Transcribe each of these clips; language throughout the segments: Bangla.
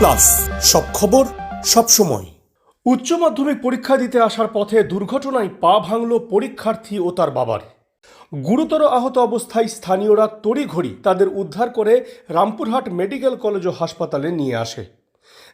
প্লাস সব খবর, সব সময়। উচ্চ মাধ্যমিক পরীক্ষা দিতে আসার পথে দুর্ঘটনায় পা ভাঙল পরীক্ষার্থী ও তার বাবার। গুরুতর আহত অবস্থায় স্থানীয়রা তড়িঘড়ি তাদের উদ্ধার করে রামপুরহাট মেডিকেল কলেজ ও হাসপাতালে নিয়ে আসে।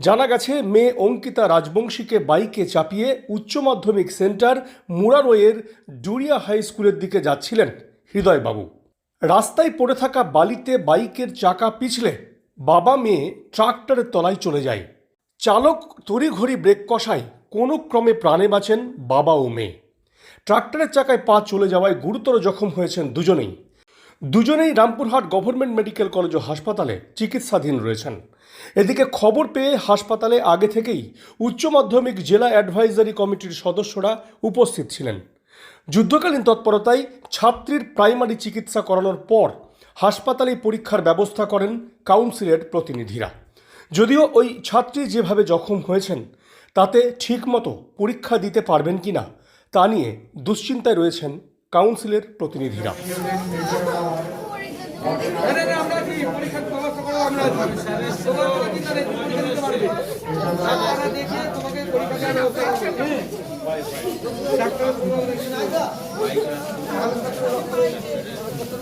জানা গেছে, মেয়ে অঙ্কিতা রাজবংশীকে বাইকে চাপিয়ে উচ্চ মাধ্যমিক সেন্টার মুরারোয়ের ডুরিয়া হাই স্কুলের দিকে যাচ্ছিলেন হৃদয়বাবু। রাস্তায় পড়ে থাকা বালিতে বাইকের চাকা পিছলে বাবা মেয়ে ট্রাক্টরের তলায় চলে যায়। চালক তড়িঘড়ি ব্রেক কষায় কোনো ক্রমে প্রাণে বাঁচেন বাবা ও মেয়ে। ট্রাক্টরের চাকায় পা চলে যাওয়ায় গুরুতর জখম হয়েছেন দুজনেই। দুজনেই রামপুরহাট গভর্নমেন্ট মেডিকেল কলেজ ও হাসপাতালে চিকিৎসাধীন রয়েছেন। এদিকে খবর পেয়ে হাসপাতালে আগে থেকেই উচ্চ মাধ্যমিক জেলা অ্যাডভাইজারি কমিটির সদস্যরা উপস্থিত ছিলেন। যুদ্ধকালীন তৎপরতায় ছাত্রীর প্রাইমারি চিকিৎসা করানোর পর হাসপাতালে পরীক্ষার ব্যবস্থা করেন কাউন্সিলের প্রতিনিধিরা। যদিও ওই ছাত্রী যেভাবে জখম হয়েছেন, তাতে ঠিকমতো পরীক্ষা দিতে পারবেন কিনা, তা নিয়ে দুশ্চিন্তায় রয়েছেন কাউন্সিলের প্রতিনিধিরা।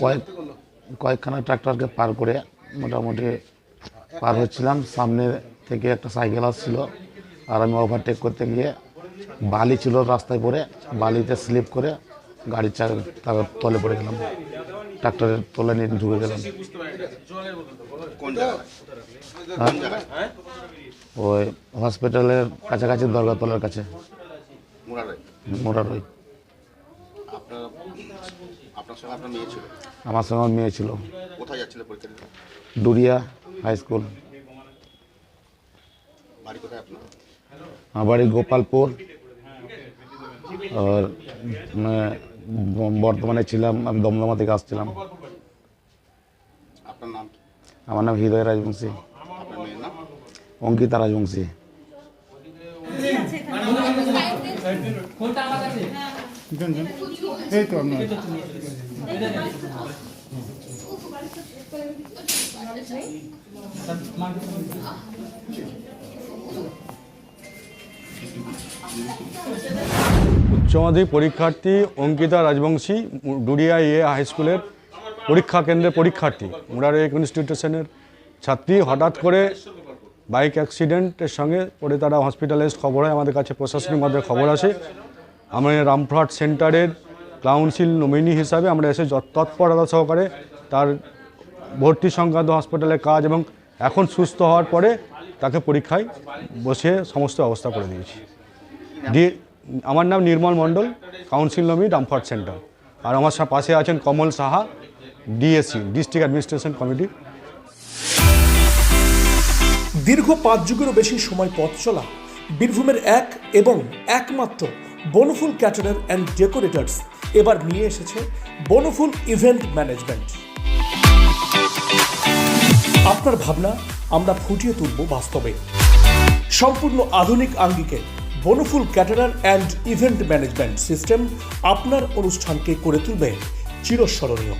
কয়েক কয়েকখানা ট্রাক্টরকে পার করে মোটামুটি পার হচ্ছিলাম। সামনে থেকে একটা সাইকেল আসছিল আর আমি ওভারটেক করতে গিয়ে বালি ছিল রাস্তায় পড়ে বালিতে স্লিপ করে গাড়ির চাকা তার তলে পড়ে গেলাম। ট্রাক্টরের তলে নিয়ে ঢুকে গেলাম। হ্যাঁ? ওই হসপিটালের কাছাকাছি দরগাতলার কাছে। মোরারই। আপনার আপনার সঙ্গে আপনার মেয়ে ছিল? আমার সঙ্গে আমার মেয়ে ছিল। কোথায় যাচ্ছিল পরীক্ষা দিতে? ডুরিয়া হাই স্কুল বাড়ি কোথায় আপনার? আমার বাড়ি গোপালপুর। আর মানে বর্তমানে ছিলাম আমি দমদমা থেকে আসছিলাম। আপনার নাম আমার নাম হৃদয় রাজবংশী। আপনার উচ্চ মাধ্যমিক পরীক্ষার্থী অঙ্কিতা রাজবংশী ডুরিয়া ইয়ে হাই স্কুলের পরীক্ষা কেন্দ্রে পরীক্ষার্থী মুরারে ইনস্টিটিউশনের ছাত্রী। হঠাৎ করে বাইক অ্যাক্সিডেন্টের সঙ্গে পরে তারা হসপিটালাইজ খবর হয়। আমাদের কাছে প্রশাসনিক মাধ্যমে খবর আসে। আমি রামপুরহাট সেন্টারের কাউন্সিল নমিনি হিসাবে আমরা এসে তৎপরতা সহকারে তার ভর্তি সংক্রান্ত হসপিটালের কাজ এবং এখন সুস্থ হওয়ার পরে তাকে পরীক্ষায় বসে সমস্ত ব্যবস্থা করে দিয়েছি। দিয়ে আমার নাম নির্মল মণ্ডল, কাউন্সিল নমি রামফার্ট সেন্টার। আর আমার পাশে আছেন Kamal Saha, DSC, district administration committee. দীর্ঘ পাঁচ যুগেরও বেশি সময় পথ চলা, বীরভূমের এক এবং একমাত্র বনফুল ক্যাটারার অ্যান্ড ডেকোরেটার্স এবার নিয়ে এসেছে বনফুল ইভেন্ট ম্যানেজমেন্ট আপনার ভাবনা, আমরা ফুটিয়ে তুলব বাস্তবে। সম্পূর্ণ আধুনিক আঙ্গিকে Bonphul caterer and event management system আপনার অনুষ্ঠানকে করে তুলবে চিরস্মরণীয়।